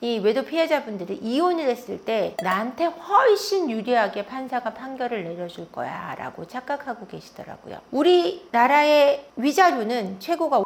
이 외도 피해자분들이 이혼을 했을 때 나한테 훨씬 유리하게 판사가 판결을 내려줄 거야 라고 착각하고 계시더라고요. 우리나라의 위자료는 최고가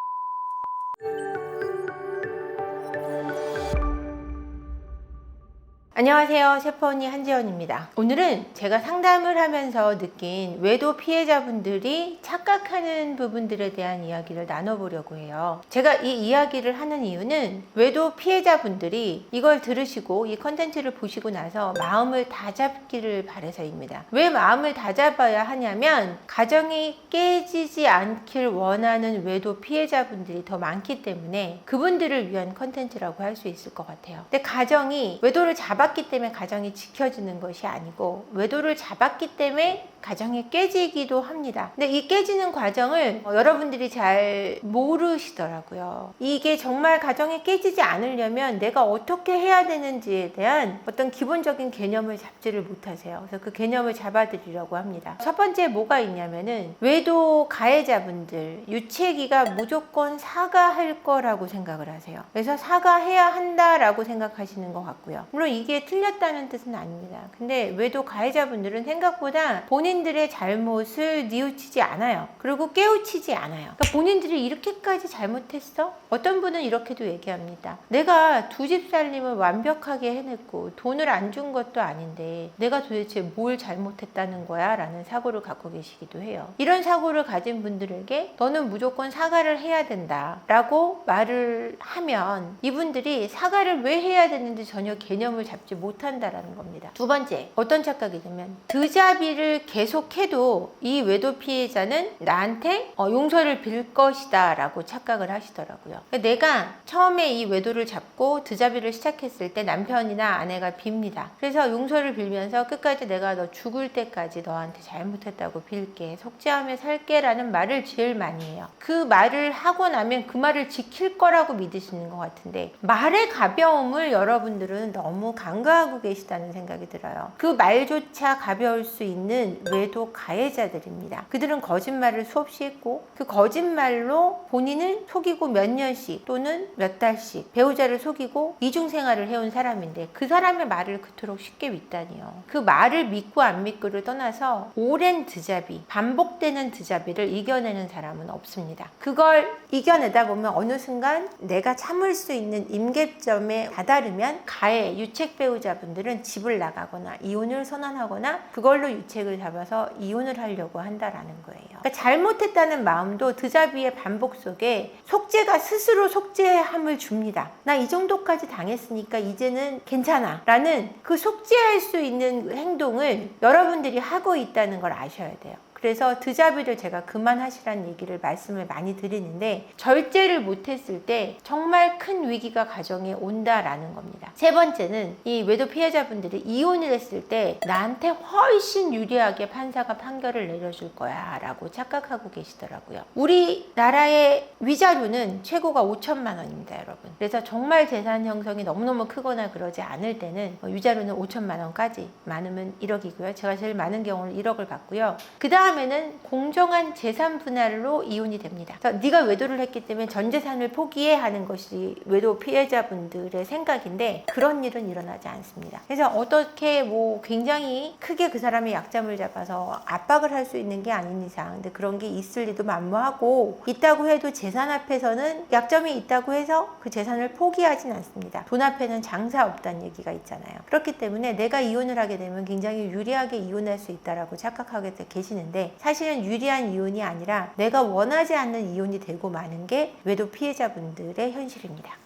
안녕하세요. 셰퍼언니 한지연입니다. 오늘은 제가 상담을 하면서 느낀 외도 피해자분들이 착각하는 부분들에 대한 이야기를 나눠보려고 해요. 제가 이 이야기를 하는 이유는 외도 피해자분들이 이걸 들으시고 이 컨텐츠를 보시고 나서 마음을 다잡기를 바래서입니다. 왜 마음을 다잡아야 하냐면 가정이 깨지지 않길 원하는 외도 피해자분들이 더 많기 때문에 그분들을 위한 컨텐츠라고 할 수 있을 것 같아요. 근데 가정이 외도를 잡 았기 때문에 가정이 지켜지는 것이 아니고 외도를 잡았기 때문에 가정이 깨지기도 합니다. 근데 이 깨지는 과정을 어, 여러분들이 잘 모르시더라고요. 이게 정말 가정이 깨지지 않으려면 내가 어떻게 해야 되는지에 대한 어떤 기본적인 개념을 잡지를 못하세요. 그래서 그 개념을 잡아드리려고 합니다. 첫 번째 뭐가 있냐면은 외도 가해자분들 유체기가 무조건 사과할 거라고 생각을 하세요. 그래서 사과해야 한다라고 생각하시는 것 같고요. 물론 이게 틀렸다는 뜻은 아닙니다. 근데 외도 가해자분들은 생각보다 본인 들의 잘못을 뉘우치지 않아요. 그리고 깨우치지 않아요. 그러니까 본인들이 이렇게까지 잘못했어? 어떤 분은 이렇게도 얘기합니다. 내가 두 집 살림을 완벽하게 해냈고 돈을 안 준 것도 아닌데 내가 도대체 뭘 잘못했다는 거야? 라는 사고를 갖고 계시기도 해요. 이런 사고를 가진 분들에게 너는 무조건 사과를 해야 된다. 라고 말을 하면 이분들이 사과를 왜 해야 되는지 전혀 개념을 잡지 못한다라는 겁니다. 두 번째, 어떤 착각이냐면 드자비를 계속해도 이 외도 피해자는 나한테 어, 용서를 빌 것이다 라고 착각을 하시더라고요. 내가 처음에 이 외도를 잡고 드자비를 시작했을 때 남편이나 아내가 빕니다. 그래서 용서를 빌면서 끝까지 내가 너 죽을 때까지 너한테 잘못했다고 빌게 속죄하며 살게 라는 말을 제일 많이 해요. 그 말을 하고 나면 그 말을 지킬 거라고 믿으시는 것 같은데 말의 가벼움을 여러분들은 너무 간과하고 계시다는 생각이 들어요. 그 말조차 가벼울 수 있는 외도 가해자들입니다. 그들은 거짓말을 수없이 했고 그 거짓말로 본인은 속이고 몇 년씩 또는 몇 달씩 배우자를 속이고 이중 생활을 해온 사람인데 그 사람의 말을 그토록 쉽게 믿다니요. 그 말을 믿고 안 믿고를 떠나서 오랜 드자비, 반복되는 드자비를 이겨내는 사람은 없습니다. 그걸 이겨내다 보면 어느 순간 내가 참을 수 있는 임계점에 다다르면 가해, 유책 배우자분들은 집을 나가거나 이혼을 선언하거나 그걸로 유책을 잡아 서 이혼을 하려고 한다라는 거예요. 그러니까 잘못했다는 마음도 드자비의 반복 속에 속죄가 스스로 속죄함을 줍니다. 나 이 정도까지 당했으니까 이제는 괜찮아. 라는 그 속죄할 수 있는 행동을 여러분들이 하고 있다는 걸 아셔야 돼요. 그래서 드자비를 제가 그만하시라는 얘기를 말씀을 많이 드리는데 절제를 못했을 때 정말 큰 위기가 가정에 온다라는 겁니다. 세 번째는 이 외도 피해자분들이 이혼을 했을 때 나한테 훨씬 유리하게 판사가 판결을 내려줄 거야 라고 착각하고 계시더라고요. 우리나라의 위자료는 최고가 5천만 원입니다 여러분. 그래서 정말 재산 형성이 너무너무 크거나 그러지 않을 때는 뭐 위자료는 5천만 원까지 많으면 1억이고요. 제가 제일 많은 경우는 1억을 받고요. 그 다음 에는 공정한 재산 분할로 이혼이 됩니다. 네가 외도를 했기 때문에 전 재산을 포기해 하는 것이 외도 피해자분들의 생각인데 그런 일은 일어나지 않습니다. 그래서 어떻게 뭐 굉장히 크게 그 사람의 약점을 잡아서 압박을 할 수 있는 게 아닌 이상 근데 그런 게 있을 리도 만무하고 있다고 해도 재산 앞에서는 약점이 있다고 해서 그 재산을 포기하진 않습니다. 돈 앞에는 장사 없다는 얘기가 있잖아요. 그렇기 때문에 내가 이혼을 하게 되면 굉장히 유리하게 이혼할 수 있다라고 착각하게 계시 는데 사실은 유리한 이혼이 아니라 내가 원하지 않는 이혼이 되고 마는 게 외도 피해자분들의 현실입니다.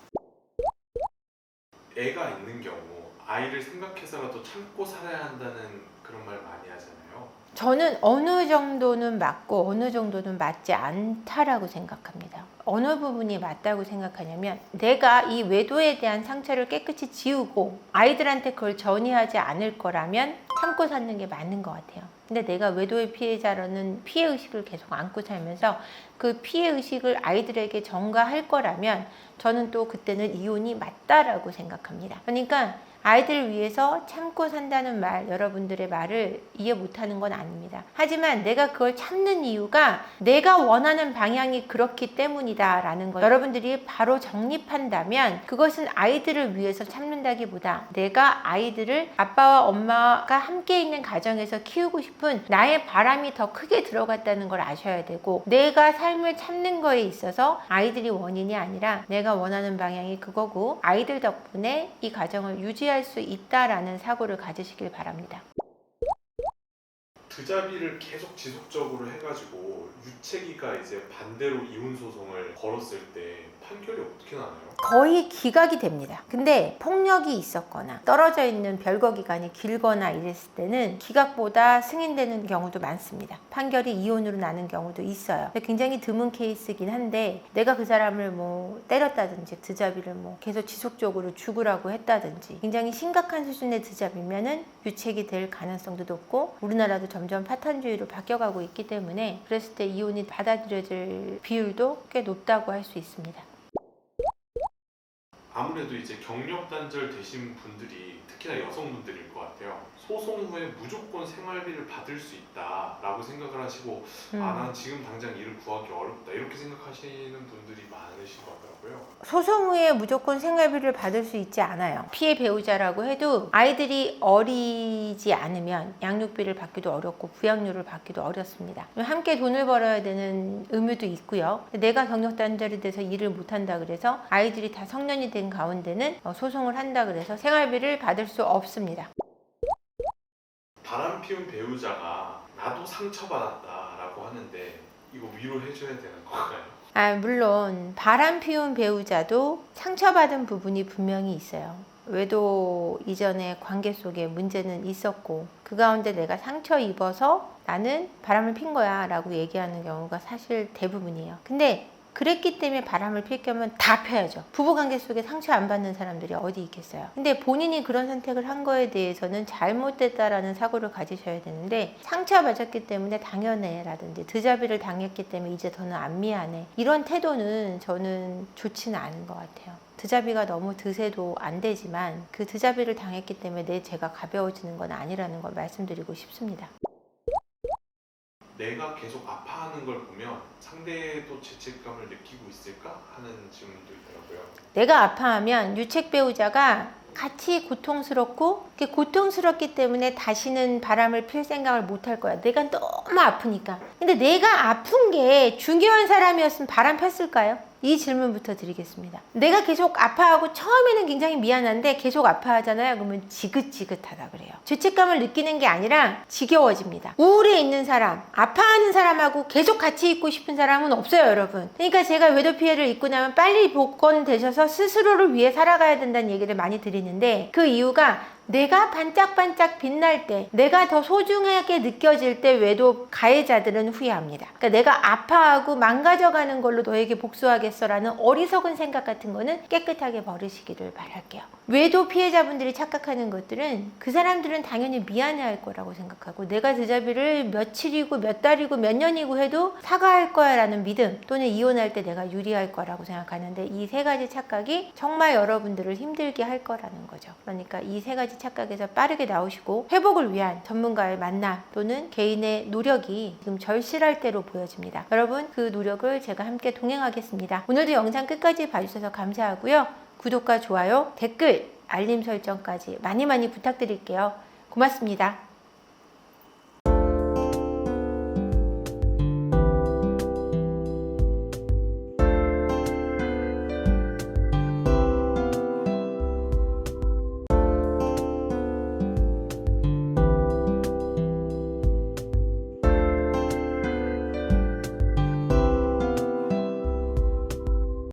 애가 있는 경우 아이를 생각해서라도 참고 살아야 한다는 그런 말 많이 하잖아요. 저는 어느 정도는 맞고 어느 정도는 맞지 않다라고 생각합니다. 어느 부분이 맞다고 생각하냐면 내가 이 외도에 대한 상처를 깨끗이 지우고 아이들한테 그걸 전이하지 않을 거라면 참고 사는 게 맞는 것 같아요. 근데 내가 외도의 피해자라는 피해 의식을 계속 안고 살면서 그 피해 의식을 아이들에게 전가할 거라면 저는 또 그때는 이혼이 맞다라고 생각합니다. 그러니까 아이들을 위해서 참고 산다는 말, 여러분들의 말을 이해 못하는 건. 아닙니다. 하지만 내가 그걸 참는 이유가 내가 원하는 방향이 그렇기 때문이다라는 거 여러분들이 바로 정립한다면 그것은 아이들을 위해서 참는다기보다 내가 아이들을 아빠와 엄마가 함께 있는 가정에서 키우고 싶은 나의 바람이 더 크게 들어갔다는 걸 아셔야 되고 내가 삶을 참는 거에 있어서 아이들이 원인이 아니라 내가 원하는 방향이 그거고 아이들 덕분에 이 가정을 유지할 수 있다라는 사고를 가지시길 바랍니다. 드자비를 계속 지속적으로 해가지고 유채기가 이제 반대로 이혼 소송을 걸었을 때 판결이 어떻게 나나요? 거의 기각이 됩니다. 근데 폭력이 있었거나 떨어져 있는 별거 기간이 길거나 이랬을 때는 기각보다 승인되는 경우도 많습니다. 판결이 이혼으로 나는 경우도 있어요. 굉장히 드문 케이스긴 한데 내가 그 사람을 뭐 때렸다든지 드자비를 뭐 계속 지속적으로 죽으라고 했다든지 굉장히 심각한 수준의 드자비면은 유책이 될 가능성도 높고 우리나라도 점점 파탄주의로 바뀌어가고 있기 때문에 그랬을 때 이혼이 받아들여질 비율도 꽤 높다고 할 수 있습니다. 아무래도 이제 경력 단절 되신 분들이 특히나 여성분들일 것 같아요. 소송 후에 무조건 생활비를 받을 수 있다라고 생각을 하시고 음. 아 난 지금 당장 일을 구하기 어렵다 이렇게 생각하시는 분들이 많으신 것 같더라고요. 소송 후에 무조건 생활비를 받을 수 있지 않아요. 피해 배우자라고 해도 아이들이 어리지 않으면 양육비를 받기도 어렵고 부양료를 받기도 어렵습니다. 함께 돈을 벌어야 되는 의무도 있고요. 내가 경력 단절이 돼서 일을 못 한다 그래서 아이들이 다 성년이 된 가운데는 어, 소송을 한다 그래서 생활비를 받을 수 없습니다. 바람 피운 배우자가 나도 상처받았다라고 하는데 이거 위로해줘야 되는 건가요? 아, 물론 바람 피운 배우자도 상처받은 부분이 분명히 있어요. 외도 이전의 관계 속에 문제는 있었고 그 가운데 내가 상처 입어서 나는 바람을 핀 거야 라고 얘기하는 경우가 사실 대부분이에요. 근데 그랬기 때문에 바람을 필 거면 다 펴야죠. 부부관계 속에 상처 안 받는 사람들이 어디 있겠어요. 근데 본인이 그런 선택을 한 거에 대해서는 잘못됐다라는 사고를 가지셔야 되는데 상처받았기 때문에 당연해 라든지 드자비를 당했기 때문에 이제 더는 안 미안해 이런 태도는 저는 좋지는 않은 것 같아요. 드자비가 너무 드세도 안 되지만 그 드자비를 당했기 때문에 내 죄가 가벼워지는 건 아니라는 걸 말씀드리고 싶습니다. 내가 계속 아파하는 걸 보면 상대도 죄책감을 느끼고 있을까 하는 질문도 있더라고요. 내가 아파하면 유책 배우자가 같이 고통스럽고 그 고통스럽기 때문에 다시는 바람을 필 생각을 못 할 거야. 내가 너무 아프니까. 근데 내가 아픈 게 중요한 사람이었으면 바람 폈을까요? 이 질문부터 드리겠습니다. 내가 계속 아파하고 처음에는 굉장히 미안한데 계속 아파하잖아요. 그러면 지긋지긋하다 그래요. 죄책감을 느끼는 게 아니라 지겨워집니다. 우울해 있는 사람, 아파하는 사람하고 계속 같이 있고 싶은 사람은 없어요, 여러분. 그러니까 제가 외도 피해를 입고 나면 빨리 복권 되셔서 스스로를 위해 살아가야 된다는 얘기를 많이 드리는데 그 이유가 내가 반짝반짝 빛날 때, 내가 더 소중하게 느껴질 때 외도 가해자들은 후회합니다. 그러니까 내가 아파하고 망가져가는 걸로 너에게 복수하겠어라는 어리석은 생각 같은 거는 깨끗하게 버리시기를 바랄게요. 외도 피해자분들이 착각하는 것들은 그 사람들은 당연히 미안해할 거라고 생각하고 내가 드자비를 며칠이고 몇 달이고 몇 년이고 해도 사과할 거야라는 믿음 또는 이혼할 때 내가 유리할 거라고 생각하는데 이 세 가지 착각이 정말 여러분들을 힘들게 할 거라는 거죠. 그러니까 이 세 가지 착각에서 빠르게 나오시고 회복을 위한 전문가의 만남 또는 개인의 노력이 지금 절실할 때로 보여집니다. 여러분 그 노력을 제가 함께 동행하겠습니다. 오늘도 영상 끝까지 봐주셔서 감사하고요. 구독과 좋아요, 댓글, 알림 설정까지 많이 많이 부탁드릴게요. 고맙습니다.